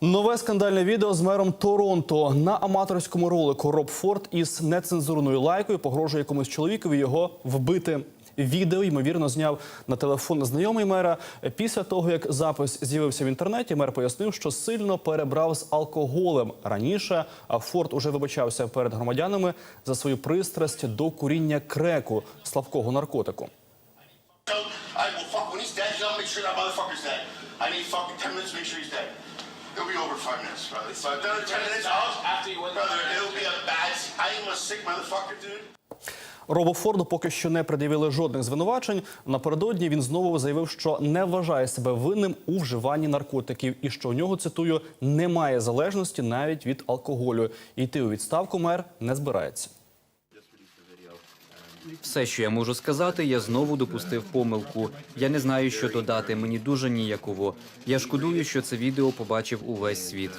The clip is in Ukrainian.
Нове скандальне відео з мером Торонто на аматорському ролику Роб Форд із нецензурною лайкою погрожує якомусь чоловікові його вбити. Відео ймовірно зняв на телефон знайомий мера. Після того як запис з'явився в інтернеті, мер пояснив, що сильно перебрав з алкоголем раніше. А Форд уже вибачався перед громадянами за свою пристрасть до куріння креку слабкого наркотику. I will fuck when he's dead. Gotta make sure that motherfucker's dead. I need fucking ten minutes to make sure he's dead. It'll be over in five minutes, brother. So another ten minutes, I'll, After you win the brother. It'll be a bad. I am a sick motherfucker, dude. Робу Форду поки що не пред'явили жодних звинувачень. Напередодні він знову заявив, що не вважає себе винним у вживанні наркотиків і що у нього цитую немає залежності навіть від алкоголю. Йти у відставку мер не збирається. Все, що я можу сказати, я знову допустив помилку. Я не знаю, що додати. Мені дуже ніяково. Я шкодую, що це відео побачив увесь світ.